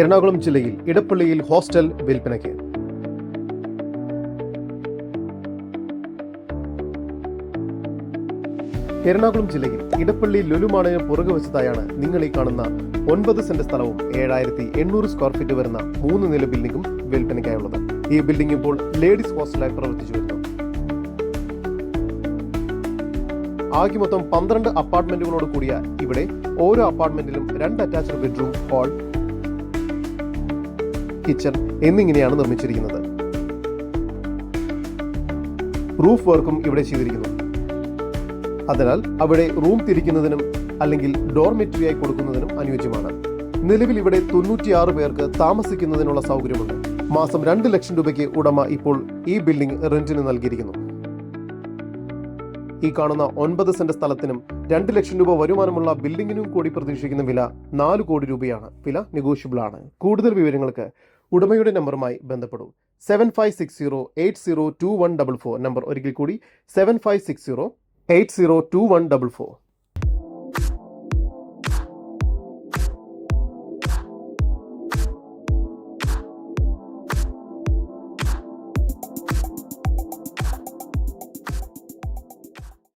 എറണാകുളം ജില്ലയിൽ ഇടപ്പള്ളിയിൽ ഹോസ്റ്റൽ വിൽപ്പനയ്ക്ക്. എറണാകുളം ജില്ലയിൽ ഇടപ്പള്ളി ലുലുമാണിന് പുറകുവശത്തായാണ് നിങ്ങൾ ഈ കാണുന്ന ഒൻപത് സെന്റ് സ്ഥലവും ഏഴായിരത്തി എണ്ണൂറ് സ്ക്വയർ ഫീറ്റ് വരുന്ന മൂന്ന് നില ബിൽഡിംഗും വിൽപ്പനയ്ക്കായുള്ളത്. ഈ ബിൽഡിംഗ് ഇപ്പോൾ ലേഡീസ് ഹോസ്റ്റലായി പ്രവർത്തിച്ചു വരുന്നു. ആകെ മൊത്തം പന്ത്രണ്ട് അപ്പാർട്ട്മെന്റുകളോട് കൂടിയ ഇവിടെ ഓരോ അപ്പാർട്ട്മെന്റിലും രണ്ട് അറ്റാച്ച്ഡ് ബെഡ്റൂം ഹാൾ കിച്ചൺ എന്നിങ്ങനെയാണ് നിർമ്മിച്ചിരിക്കുന്നത്. റൂഫ് വർക്കും ഇവിടെ ചെയ്തിരിക്കുന്നു. അതിനാൽ അവിടെ റൂം തിരിക്കുന്നതിനും അല്ലെങ്കിൽ ഡോർമെറ്ററിയായി കൊടുക്കുന്നതിനും അനുയോജ്യമാണ്. നിലവിൽ ഇവിടെ തൊണ്ണൂറ്റിയാറ് പേർക്ക് താമസിക്കുന്നതിനുള്ള സൗകര്യമുണ്ട്. മാസം രണ്ട് ലക്ഷം രൂപയ്ക്ക് ഉടമ ഇപ്പോൾ ഈ ബിൽഡിംഗ് റെന്റിന് നൽകിയിരിക്കുന്നു. ഈ കാണുന്ന ഒൻപത് സെന്റ് സ്ഥലത്തിനും രണ്ട് ലക്ഷം രൂപ വരുമാനമുള്ള ബിൽഡിംഗിനും കൂടി പ്രതീക്ഷിക്കുന്ന വില നാല് കോടി രൂപയാണ്. വില നെഗോഷ്യബിൾ ആണ് കൂടുതൽ വിവരങ്ങൾക്ക് ഉടമയുടെ നമ്പറുമായി ബന്ധപ്പെടൂ. Seven five six zero eight zero two one double four number ഒരിക്കൽ കൂടി. Seven five six zero eight zero two one double four